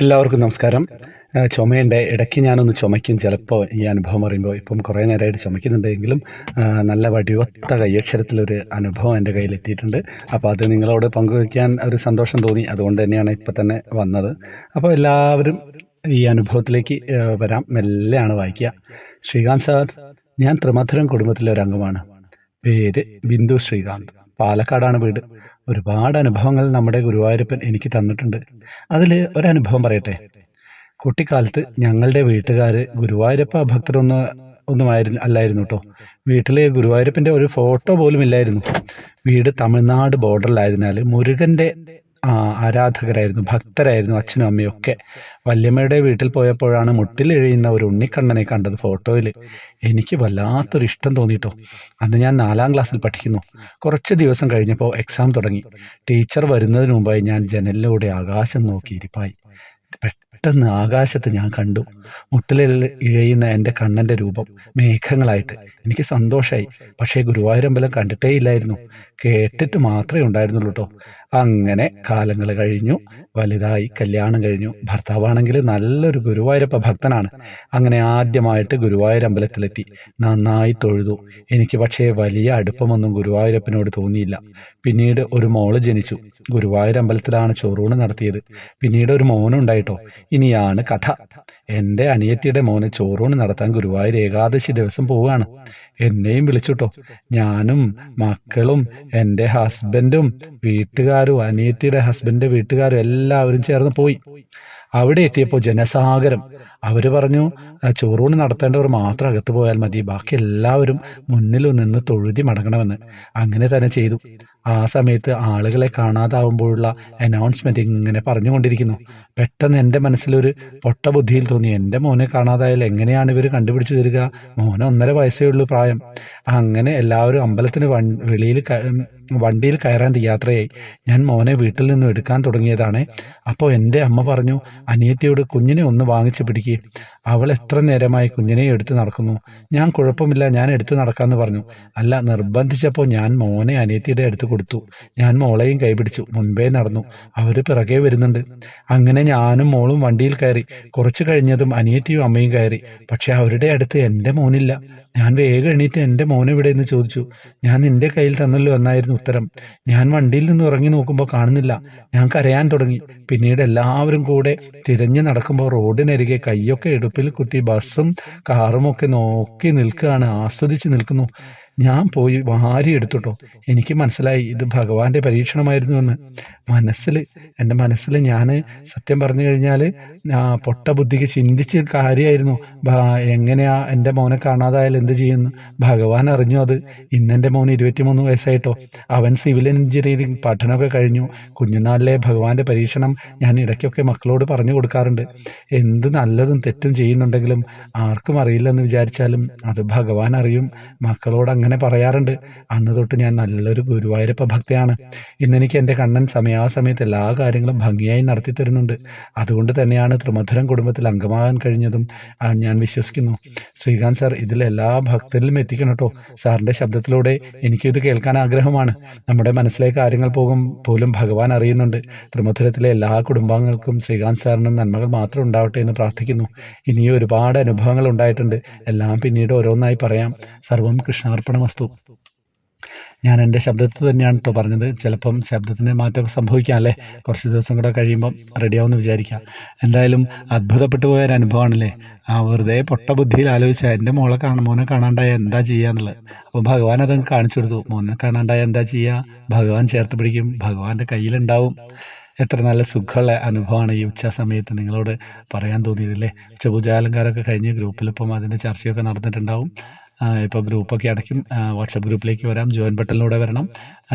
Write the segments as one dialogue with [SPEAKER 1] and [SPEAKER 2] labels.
[SPEAKER 1] എല്ലാവർക്കും നമസ്കാരം. ചുമയുണ്ട്. ഇടയ്ക്ക് ഞാനൊന്ന് ചുമയ്ക്കും. ചിലപ്പോൾ ഈ അനുഭവം പറയുമ്പോൾ ഇപ്പം കുറേ നേരമായിട്ട് ചുമയ്ക്കുന്നുണ്ടെങ്കിലും നല്ല വടിവത്ത കയ്യക്ഷരത്തിലൊരു അനുഭവം എന്റെ കയ്യിലെത്തിയിട്ടുണ്ട്. അപ്പോൾ അത് നിങ്ങളോട് പങ്കുവയ്ക്കാൻ ഒരു സന്തോഷം തോന്നി. അതുകൊണ്ട് തന്നെയാണ് ഇപ്പം തന്നെ വന്നത്. അപ്പോൾ എല്ലാവരും ഈ അനുഭവത്തിലേക്ക് വരാം. മെല്ലെയാണ് വായിക്കുക. ശ്രീകാന്ത് സാർ ഞാൻ ത്രിമധുരം കുടുംബത്തിലെ ഒരു അംഗമാണ് പേര് ബിന്ദു ശ്രീകാന്ത്. പാലക്കാടാണ് വീട്. ഒരുപാട് അനുഭവങ്ങൾ നമ്മുടെ ഗുരുവായൂരപ്പൻ എനിക്ക് തന്നിട്ടുണ്ട്. അതിൽ ഒരനുഭവം പറയട്ടെ? കുട്ടിക്കാലത്ത് ഞങ്ങളുടെ വീട്ടുകാർ ഗുരുവായൂരപ്പ ഭക്തരൊന്നും ഒന്നുമായിരുന്നു അല്ലായിരുന്നു കേട്ടോ. വീട്ടിൽ ഗുരുവായൂരപ്പന്റെ ഒരു ഫോട്ടോ പോലും ഇല്ലായിരുന്നു. വീട് തമിഴ്നാട് ബോർഡറിലായതിനാൽ മുരുകന്റെ ആരാധകരായിരുന്നു ഭക്തരായിരുന്നു അച്ഛനും അമ്മയും ഒക്കെ. വല്യമ്മയുടെ വീട്ടിൽ പോയപ്പോഴാണ് മുട്ടിലെഴിയുന്ന ഒരു ഉണ്ണിക്കണ്ണനെ കണ്ടത് ഫോട്ടോയിൽ എനിക്ക് വല്ലാത്തൊരു ഇഷ്ടം തോന്നിയിട്ടോ അന്ന് ഞാൻ നാലാം ക്ലാസ്സിൽ പഠിക്കുന്നു. കുറച്ച് ദിവസം കഴിഞ്ഞപ്പോൾ എക്സാം തുടങ്ങി. ടീച്ചർ വരുന്നതിന് മുമ്പായി ഞാൻ ജനലിലൂടെ ആകാശം നോക്കി ഇരിപ്പായി. പെട്ടെന്ന് ആകാശത്ത് ഞാൻ കണ്ടു. മുട്ടിലിൽ ഇഴയുന്ന എന്റെ കണ്ണന്റെ രൂപം മേഘങ്ങളായിട്ട്. എനിക്ക് സന്തോഷമായി പക്ഷേ ഗുരുവായൂരമ്പലം കണ്ടിട്ടേ ഇല്ലായിരുന്നു. കേട്ടിട്ട് മാത്രമേ ഉണ്ടായിരുന്നുള്ളൂ കേട്ടോ അങ്ങനെ കാലങ്ങൾ കഴിഞ്ഞു. വലുതായി കല്യാണം കഴിഞ്ഞു. ഭർത്താവാണെങ്കിൽ നല്ലൊരു ഗുരുവായൂരപ്പ ഭക്തനാണ്. അങ്ങനെ ആദ്യമായിട്ട് ഗുരുവായൂരമ്പലത്തിലെത്തി. നന്നായി തൊഴുതു. എനിക്ക് പക്ഷേ വലിയ അടുപ്പമൊന്നും ഗുരുവായൂരപ്പനോട് തോന്നിയില്ല. പിന്നീട് ഒരു മോൾ ജനിച്ചു. ഗുരുവായൂരമ്പലത്തിലാണ് ചോറൂണ് നടത്തിയത്. പിന്നീട് ഒരു മോനുണ്ടായിട്ടോ ഇനിയാണ് കഥ. എന്റെ അനിയത്തിയുടെ മോന് ചോറൂണ് നടത്താൻ ഗുരുവായൂർ ഏകാദശി ദിവസം പോവുകയാണ്. എന്നെയും വിളിച്ചുട്ടോ. ഞാനും മക്കളും എന്റെ ഹസ്ബൻഡും വീട്ടുകാരും അനിയത്തിയുടെ ഹസ്ബൻഡ് വീട്ടുകാരും എല്ലാവരും ചേർന്ന് പോയി. അവിടെ എത്തിയപ്പോൾ ജനസാഗരം. അവർ പറഞ്ഞു "ആ, ചോറൂണ് നടത്തേണ്ടവർ മാത്രം അകത്ത് പോയാൽ മതി. ബാക്കി എല്ലാവരും മുന്നിൽ നിന്ന് തൊഴുതി മടങ്ങണമെന്ന്. അങ്ങനെ തന്നെ ചെയ്തു. ആ സമയത്ത് ആളുകളെ കാണാതാവുമ്പോഴുള്ള അനൗൺസ്മെന്റ് ഇങ്ങനെ പറഞ്ഞുകൊണ്ടിരിക്കുന്നു. പെട്ടെന്ന് എന്റെ മനസ്സിലൊരു പൊട്ട ബുദ്ധിയിൽ തോന്നി. എന്റെ മോനെ കാണാതായാൽ എങ്ങനെയാണ് ഇവർ കണ്ടുപിടിച്ചു തരിക? മോന് ഒന്നര വയസ്സേ ഉള്ളൂ പ്രായം. അങ്ങനെ എല്ലാവരും അമ്പലത്തിന് വെളിയിൽ വണ്ടിയിൽ കയറാൻ യാത്രയായി. ഞാൻ മോനെ വീട്ടിൽ നിന്നും എടുക്കാൻ തുടങ്ങിയതാണ്. അപ്പോൾ എന്റെ അമ്മ പറഞ്ഞു അനിയത്തിയോട് കുഞ്ഞിനെ ഒന്ന് വാങ്ങിച്ചു പിടിക്കുക അവൾ എത്ര നേരമായി കുഞ്ഞിനെ എടുത്ത് നടക്കുന്നു? ഞാൻ കുഴപ്പമില്ല ഞാൻ എടുത്ത് നടക്കാമെന്ന് പറഞ്ഞു. അല്ല നിർബന്ധിച്ചപ്പോൾ ഞാൻ മോനെ അനിയത്തിയുടെ അടുത്ത് കൊടുത്തു. ഞാൻ മോളെയും കൈപിടിച്ചു. മുൻപേ നടന്നു. അവർ പിറകെ വരുന്നുണ്ട്. അങ്ങനെ ഞാനും മോളും വണ്ടിയിൽ കയറി. കുറച്ചു കഴിഞ്ഞതും അനിയത്തിയും അമ്മയും കയറി. പക്ഷെ അവരുടെ അടുത്ത് എന്റെ മോനില്ല. ഞാൻ വേഗം എണീറ്റ് എന്റെ മോൻ എവിടെ എന്ന് ചോദിച്ചു. ഞാൻ നിന്റെ കയ്യിൽ തന്നല്ലോ എന്നായിരുന്നു ഉത്തരം. ഞാൻ വണ്ടിയിൽ നിന്ന് ഇറങ്ങി നോക്കുമ്പോൾ കാണുന്നില്ല. ഞാൻ കരയാൻ തുടങ്ങി. പിന്നീട് എല്ലാവരും കൂടെ തിരഞ്ഞു നടക്കുമ്പോൾ റോഡിനരികെ കൈയൊക്കെ ഇടുപ്പിൽ കുത്തി ബസ്സും കാറും ഒക്കെ നോക്കി നിൽക്കുകയാണ് ആസ്വദിച്ച് നിൽക്കുന്നു. ഞാൻ പോയി വാരി എടുത്തുട്ടോ. എനിക്ക് മനസ്സിലായി ഇത് ഭഗവാന്റെ പരീക്ഷണമായിരുന്നു എന്ന് മനസ്സിൽ എന്റെ മനസ്സിൽ ഞാൻ സത്യം പറഞ്ഞു കഴിഞ്ഞാൽ പൊട്ട ബുദ്ധിക്ക് ചിന്തിച്ച കാര്യമായിരുന്നു എങ്ങനെയാ എന്റെ മോനെ കാണാതായാൽ എന്ത് ചെയ്യുന്നു? ഭഗവാൻ അറിഞ്ഞു അത്. ഇന്നെന്റെ മോൻ ഇരുപത്തിമൂന്ന് വയസ്സായിട്ടോ. അവൻ സിവിൽ എഞ്ചിനീയറിംഗ് പഠനമൊക്കെ കഴിഞ്ഞു. കുഞ്ഞുനാളിലെ ഭഗവാന്റെ പരീക്ഷണം ഞാൻ ഇടയ്ക്കൊക്കെ മക്കളോട് പറഞ്ഞു കൊടുക്കാറുണ്ട്. എന്ത് നല്ലതും തെറ്റും ചെയ്യുന്നുണ്ടെങ്കിലും ആർക്കും അറിയില്ലെന്ന് വിചാരിച്ചാലും അത് ഭഗവാൻ അറിയും. മക്കളോട് അങ്ങനെ പറയാറുണ്ട്. അന്ന് തൊട്ട് ഞാൻ നല്ലൊരു ഗുരുവായൂരപ്പ ഭക്തയാണ്. ഇന്നെനിക്ക് എന്റെ കണ്ണൻ സമയാസമയത്ത് എല്ലാ കാര്യങ്ങളും ഭംഗിയായി നടത്തി തരുന്നുണ്ട്. അതുകൊണ്ട് തന്നെയാണ് ത്രിമധുരം കുടുംബത്തിൽ അംഗമാകാൻ കഴിഞ്ഞതും ഞാൻ വിശ്വസിക്കുന്നു. ശ്രീകാന്ത് സാർ ഇതിൽ എല്ലാ ഭക്തരിലും എത്തിക്കണം കേട്ടോ. സാറിന്റെ ശബ്ദത്തിലൂടെ എനിക്കിത് കേൾക്കാൻ ആഗ്രഹമാണ്. നമ്മുടെ മനസ്സിലെ കാര്യങ്ങൾ പോകും പോലും ഭഗവാൻ അറിയുന്നുണ്ട്. ത്രിമധുരത്തിലെ എല്ലാ കുടുംബാംഗങ്ങൾക്കും ശ്രീകാന്ത് സാറിനും നന്മകൾ മാത്രം ഉണ്ടാവട്ടെ എന്ന് പ്രാർത്ഥിക്കുന്നു. ഇനിയും ഒരുപാട് അനുഭവങ്ങൾ ഉണ്ടായിട്ടുണ്ട്. എല്ലാം പിന്നീട് ഓരോന്നായി പറയാം. സർവം കൃഷ്ണാർപ്പണമസ്തു ഞാൻ എന്റെ ശബ്ദത്തിൽ തന്നെയാണ് കേട്ടോ പറഞ്ഞത്. ചിലപ്പം ശബ്ദത്തിന് മാറ്റമൊക്കെ സംഭവിക്കാം അല്ലേ? കുറച്ച് ദിവസം കൂടെ കഴിയുമ്പം റെഡിയാവുമെന്ന് വിചാരിക്കാം. എന്തായാലും അത്ഭുതപ്പെട്ടു പോയ ഒരു അനുഭവമാണല്ലേ? ആ വെറുതെ പൊട്ട ബുദ്ധിയിൽ ആലോചിച്ചാൽ എന്റെ മോളെ കാണാൻ മോനെ കാണാണ്ടായ എന്താ ചെയ്യാന്നുള്ളത് അപ്പോൾ ഭഗവാൻ അതങ്ങ് കാണിച്ചു കൊടുത്തു. മോനെ കാണാണ്ടായ എന്താ ചെയ്യുക ഭഗവാൻ ചേർത്ത് പിടിക്കും. ഭഗവാന്റെ കയ്യിലുണ്ടാവും. എത്ര നല്ല സുഖമുള്ള അനുഭവമാണ് ഈ ഉച്ച സമയത്ത് നിങ്ങളോട് പറയാൻ തോന്നിയതില്ലേ ഉച്ചപൂജാലങ്കാരമൊക്കെ കഴിഞ്ഞ് ഗ്രൂപ്പിലിപ്പം അതിന്റെ ചർച്ചയൊക്കെ നടന്നിട്ടുണ്ടാവും. ഇപ്പോൾ ഗ്രൂപ്പൊക്കെ അടയ്ക്കും. വാട്സപ്പ് ഗ്രൂപ്പിലേക്ക് വരാം. ജോയിൻ ബട്ടണിലൂടെ വരണം.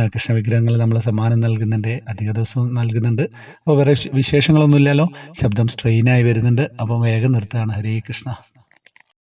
[SPEAKER 1] കൃഷ്ണ കൃഷ്ണവിഗ്രഹങ്ങൾ നമ്മൾ സമ്മാനം നൽകുന്നുണ്ട്. അധിക ദിവസവും നൽകുന്നുണ്ട്. അപ്പോൾ വേറെ വിശേഷങ്ങളൊന്നുമില്ലല്ലോ. ശബ്ദം സ്ട്രെയിനായി വരുന്നുണ്ട്. അപ്പോൾ വേഗം നിർത്തുകയാണ്. ഹരേ കൃഷ്ണ.